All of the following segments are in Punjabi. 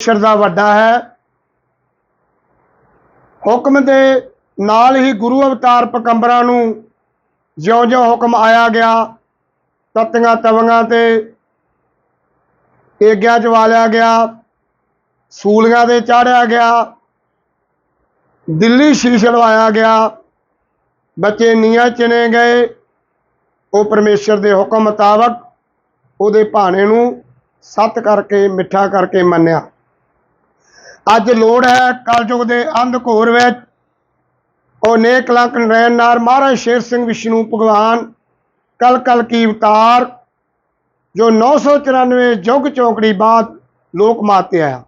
ਪਰਮੇਸ਼ਰ ਦਾ ਵੱਡਾ ਹੈ। ਹੁਕਮ ਦੇ ਨਾਲ ਹੀ ਗੁਰੂ ਅਵਤਾਰ ਪਕੰਬਰਾਂ ਨੂੰ ਜਿਉਂ-ਜਿਉਂ ਹੁਕਮ ਆਇਆ ਗਿਆ, ਤਤੀਆਂ ਤਵੰਗਾਂ ਤੇ ਏਗਿਆ ਚ ਵਾਲਿਆ ਗਿਆ, ਸੂਲੀਆਂ ਤੇ ਚਾੜਿਆ ਗਿਆ, ਦਿੱਲੀ ਸ਼ੀਸ਼ ਲਵਾਇਆ ਗਿਆ, ਬੱਚੇ ਨੀਆਂ ਚਿਣੇ ਗਏ, ਉਹ ਪਰਮੇਸ਼ਰ ਦੇ ਹੁਕਮ ਮੁਤਾਬਕ ਉਹਦੇ ਭਾਣੇ ਨੂੰ ਸੱਤ ਕਰਕੇ, ਮਿੱਠਾ ਕਰਕੇ ਮੰਨਿਆ। ਅੱਜ ਲੋੜ ਹੈ ਕਲਯੁਗ ਦੇ ਅੰਧ ਘੋਰ ਵਿੱਚ। ਉਹ ਨੇਕ ਲੰਕ ਨਰੈਣ ਨਾਰ ਮਹਾਰਾਜ ਸ਼ੇਰ ਸਿੰਘ ਵਿਸ਼ਨੂੰ ਭਗਵਾਨ, ਕਲ ਕਲ ਕੀ ਅਵਤਾਰ ਜੋ 994 ਯੁੱਗ ਚੌਂਕੜੀ ਬਾਅਦ ਲੋਕ ਮਾਤੇ ਆਇਆ।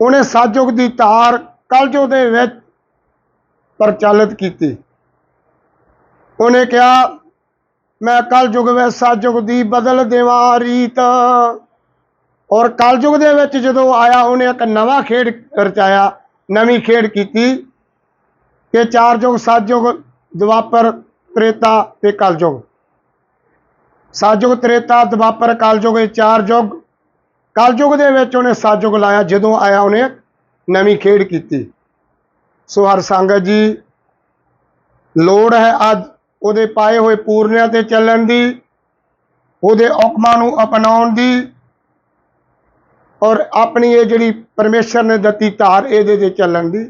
ਉਹਨੇ ਸਤਜੁਗ ਦੀ ਤਾਰ ਕਲਯੁਗ ਦੇ ਵਿੱਚ ਪ੍ਰਚਲਿਤ ਕੀਤੀ। ਉਹਨੇ ਕਿਹਾ, ਮੈਂ ਕਲਯੁਗ ਵਿੱਚ ਸਤਜੁਗ ਦੀ ਬਦਲ ਦੇਵਾਂ ਰੀਤ। ਔਰ ਕਲਯੁਗ ਦੇ ਵਿੱਚ ਜਦੋਂ ਆਇਆ, ਉਹਨੇ ਇੱਕ ਨਵਾਂ ਖੇਡ ਰਚਾਇਆ, ਨਵੀਂ ਖੇਡ ਕੀਤੀ ਕਿ ਚਾਰ ਯੁਗ ਸਤਜੁਗ ਦਵਾਪਰ, ਤ੍ਰੇਤਾ ਤੇ ਕਲਯੁਗ। ਸਤਜੁਗ ਤ੍ਰੇਤਾ, ਦਵਾਪਰ, ਕਲਯੁਗ, ਇਹ ਚਾਰ ਯੁਗ ਕਲਯੁਗ ਦੇ ਵਿੱਚ ਉਹਨੇ ਸਤਜੁਗ ਲਾਇਆ, ਜਦੋਂ ਆਇਆ ਉਹਨੇ ਨਵੀਂ ਖੇਡ ਕੀਤੀ। ਸੋ ਹਰ ਸੰਗਤ ਜੀ, ਲੋੜ ਹੈ ਅੱਜ ਉਹਦੇ ਪਾਏ ਹੋਏ ਪੂਰਨਿਆਂ ਤੇ ਚੱਲਣ ਦੀ, ਉਹਦੇ ਹੁਕਮਾਂ ਨੂੰ ਅਪਣਾਉਣ ਦੀ ਔਰ ਆਪਣੀ ਇਹ ਜਿਹੜੀ ਪਰਮੇਸ਼ਰ ਨੇ ਦਿੱਤੀ ਧਾਰ ਇਹਦੇ ਤੇ ਚੱਲਣ ਦੀ।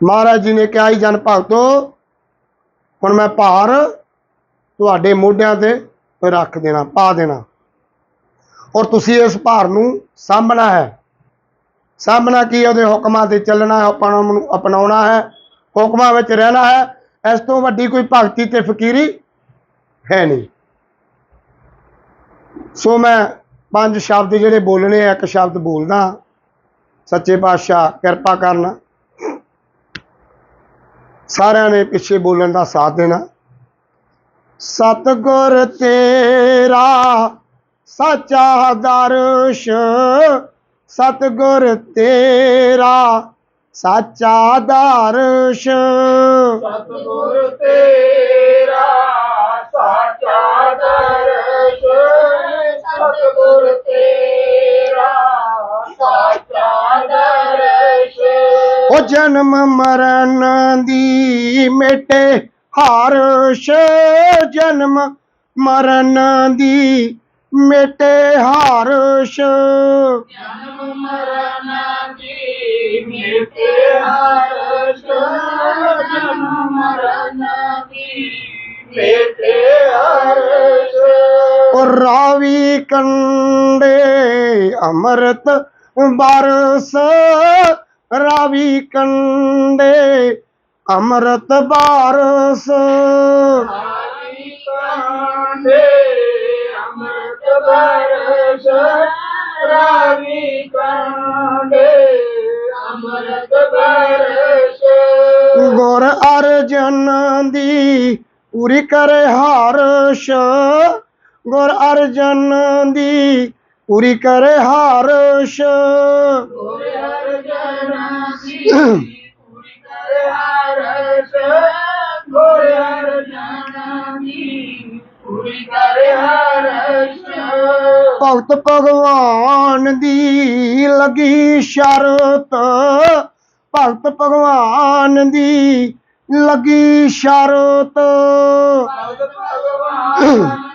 ਮਹਾਰਾਜ ਜੀ ਨੇ ਕਿਹਾ ਹੀ ਜਨ ਭਗਤੋ, ਹੁਣ ਮੈਂ ਭਾਰ ਤੁਹਾਡੇ ਮੋਢਿਆਂ ਤੇ ਰੱਖ ਦੇਣਾ, ਪਾ ਦੇਣਾ। ਔਰ ਤੁਸੀਂ ਇਸ ਭਾਰ ਨੂੰ ਸਾਂਭਣਾ ਹੈ। ਸਾਂਭਣਾ ਕੀ ਉਹਦੇ ਹੁਕਮਾਂ ਤੇ ਚੱਲਣਾ ਹੈ, ਆਪਣਾ ਨੂੰ ਅਪਣਾਉਣਾ ਹੈ, ਹੁਕਮਾਂ ਵਿੱਚ ਰਹਿਣਾ ਹੈ। ਇਸ ਤੋਂ ਵੱਡੀ ਕੋਈ ਭਗਤੀ ਤੇ ਫਕੀਰੀ ਹੈ ਨਹੀਂ। ਸੋ ਮੈਂ ਪੰਜ ਸ਼ਬਦ ਜਿਹੜੇ ਬੋਲਣੇ ਆ, ਇੱਕ ਸ਼ਬਦ ਬੋਲਦਾ ਸੱਚੇ ਪਾਤਸ਼ਾਹ ਕਿਰਪਾ ਕਰਨਾ। ਸਾਰਿਆਂ ਨੇ ਪਿੱਛੇ ਬੋਲਣ ਦਾ ਸਾਥ ਦੇਣਾ। ਸਤਗੁਰ ਤੇਰਾ ਸੱਚਾ ਦਰਸ਼, ਸਤਗੁਰ ਤੇਰਾ ਸੱਚਾ ਦਰਸ਼। ਸਤਿਗੁਰ ਤੇਰਾ ਸਾਚਾ ਦਰਸ਼। ਸਤਿਗੁਰ ਤੇਰਾ ਸਾਚਾ ਦਰਸ਼। ਉਹ ਜਨਮ ਮਰਨ ਦੀ ਮਿਟੇ ਹਰਸ਼ ਜਨਮ ਮਰਨ ਦੀ ਮਿਟੇ ਹਰਸ਼ ਜਨਮ ਮਰਨ ਦੀ ਮਿਟੇ ਹਰਸ਼ ਜਨਮ ਮਰਨ ਦੀ ਮਿਟੇ ਹਰਸ਼ ਉਹ ਰਾਵੀ ਕੰਡੇ ਅੰਮ੍ਰਿਤ ਬਰਸ ਰਾਵੀ ਕੰਡੇ ਅੰਮ੍ਰਿਤ ਬਰਸ। ਹਰੀ ਕਾਂਡੇ ਅੰਮ੍ਰਿਤ ਬਰਸ ਰਾਵੀ ਕਾਂਡੇ ਅੰਮ੍ਰਿਤ ਬਰਸ। ਗੁਰ ਅਰਜਨ ਦੀ ਪੂਰੀ ਕਰੇ ਹਰਸ਼ ਗੁਰ ਅਰਜਨ ਦੀ ਪੂਰੀ ਕਰੇ ਹਾਰਸ਼। ਗੁਰ ਅਰਜਨ ਦੀ ਪੂਰੀ ਕਰ ਹਰਸ ਗੁਰ ਅਰਜਨ ਦੀ ਪੂਰੀ ਕਰ ਹਰਸ ਭਗਤ ਭਗਵਾਨ ਦੀ ਲਗੀ ਸ਼ਰਤ। ਭਗਤ ਭਗਵਾਨ ਦੀ ਲਗੀ ਸ਼ਰਤ। ਭਗਤ ਭਗਵਾਨ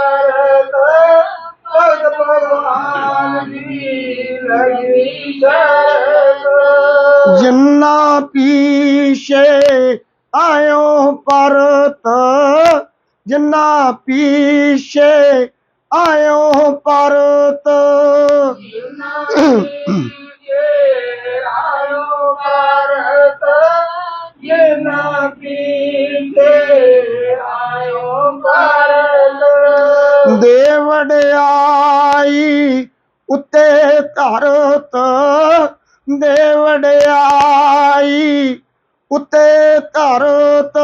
ਸ਼ਰਤ ਭਗਤ ਭਗਵਾਨ ਦੀ ਲਤੀ ਸ਼ਰਤ ਜਿੰਨਾ ਪੀਛੇ ਆਇਓ ਪਰਤ। ਜਿੰਨਾ ਪੀਛੇ ਆਇਓ ਪਰਤ ਆਇਓ ਭਾਰਤ ਜਿੰਨਾ ਨਾ ਪੀਤੇ ਆਇਓ ਭਾਰਤ ਦੇ ਵਡਿਆਈ ਉੱਤੇ ਧਰਤ ਦੇ ਵਡਿਆਈ ਉੱਤੇ ਧਰਤ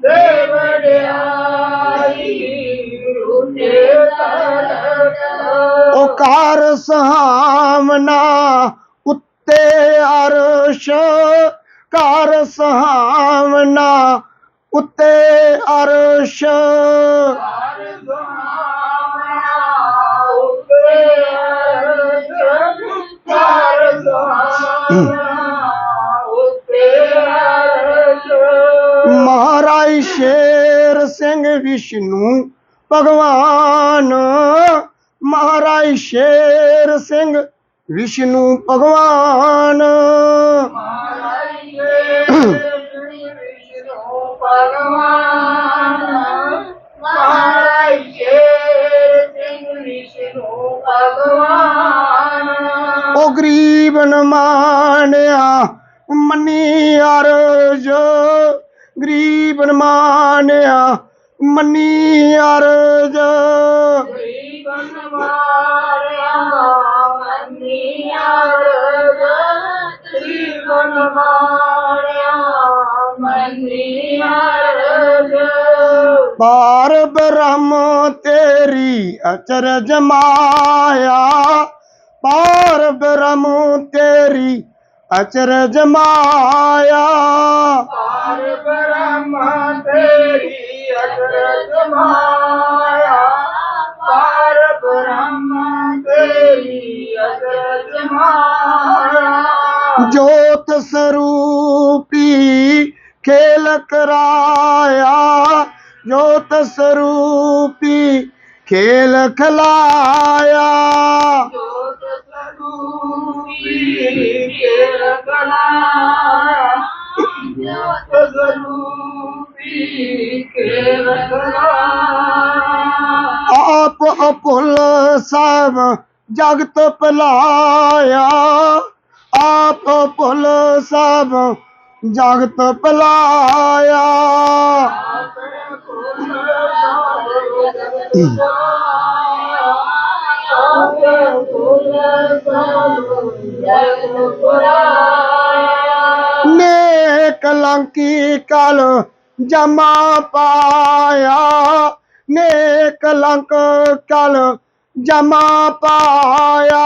ਦੇਵੜਿਆਈ ਉਤੇ ਉਹ ਘਰ ਸੁਹਾਵਨਾ ਉੱਤੇ ਅਰਸ਼ ਘਰ ਸੁਹਾਵਨਾ ਉੱਤੇ ਸੁਹਾਵਣਾ ਉਤੇ ਉਤੇ ਅਰਸ਼ ਮਹਾਰਾਜ ਸ਼ੇਰ ਸਿੰਘ ਵਿਸ਼ਨੂੰ ਭਗਵਾਨ। ਮਹਾਰਾਜ ਸ਼ੇਰ ਸਿੰਘ ਵਿਸ਼ਨੂੰ ਭਗਵਾਨ। ਅਚਰਜ ਮਾਇਆ ਪਾਰ ਬ੍ਰਹਮ ਤੇਰੀ ਅਚਰਜ ਮਾਇਆ ਪਾਰ ਬ੍ਰਹਮ ਤੇਰੀ ਅਗਰਜ ਮਾਇਆ ਪਾਰ ਬ੍ਰਹਮ ਤੇਰੀ ਅਗਰਜ ਮਾਇਆ ਜੋਤ ਸਰੂਪੀ ਖੇਲ ਕਰਾਇਆ ਜੋਤ ਸਰੂਪੀ ਖੇਲ ਖਲਾਇਆ। ਜੋਤ ਸਰੂਪੀ ਕੇਰ ਕਲਾਇਆ ਜੋਤ ਸਰੂਪੀ ਕੇਰ ਕਲਾਇਆ ਆਪ ਅਪੁੱਲ ਸਭ ਜਗਤ ਭਲਾਇਆ। ਆਪ ਅਪੁੱਲ ਸਭ ਜਗਤ ਭਲਾਇਆ। ਨੇ ਕਲੰਕੀ ਕਲ ਜਮਾ ਪਾਇਆ ਨੇ ਕਲੰਕ ਕਲ ਜਮਾ ਪਾਇਆ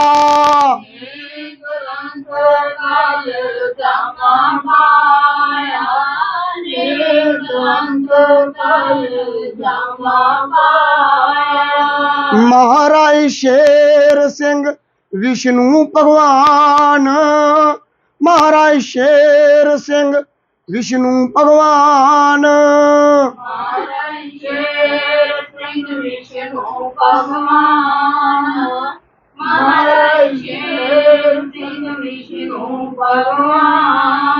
ਮਹਾਰਾਜ ਸ਼ੇਰ ਸਿੰਘ ਵਿਸ਼ਨੂੰ ਭਗਵਾਨ। ਮਹਾਰਾਜ ਸ਼ੇਰ ਸਿੰਘ ਵਿਸ਼ਨੂੰ ਭਗਵਾਨ। ਵਿਸ਼ਨੂੰ ਭਗਵਾਨ ਮਹਾਰਾਜ ਸ਼ੇਰ ਸਿੰਘ ਵਿਸ਼ਨੂੰ ਭਗਵਾਨ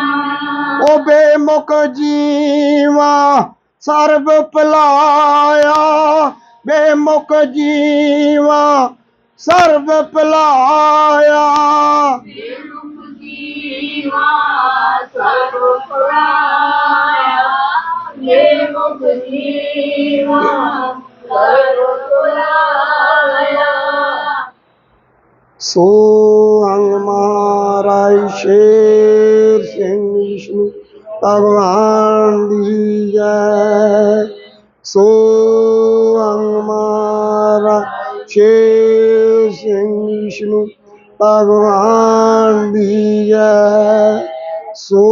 ਉਹ ਬੇਮੁਖ ਜੀਵਾ ਸਰਬ ਭਲਾਇਆ। ਬੇਮੁਖ ਜੀਵਾ ਸਰਬ ਭਲਾਇਆ। ਬੇਰੁਖ ਜੀਵਾ ਸਰਬ ਪੁਰਾਇਆ ਬੇਰੁਖ ਜੀਵਾ ਸਰਬ ਪੁਰਾਇਆ ਸੋ ਅੰਗ ਮਹਾਰਾਜ ਸ਼ੇਰ ਸਿੰਘ ਵਿਸ਼ਨੂੰ ਭਗਵਾਨ ਦੀ ਜੈ। ਸੋ ਮਹਾਰਾਜ ਸ਼ੇਰ ਸਿੰਘ ਵਿਸ਼ਨੂੰ ਭਗਵਾਨ ਦੀ ਜੈ ਸੋ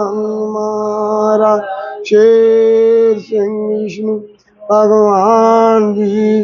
ਅੰਗ ਮਹਾਰਾਜ ਸ਼ੇਰ ਸਿੰਘ ਵਿਸ਼ਨੂੰ ਭਗਵਾਨ ਦੀ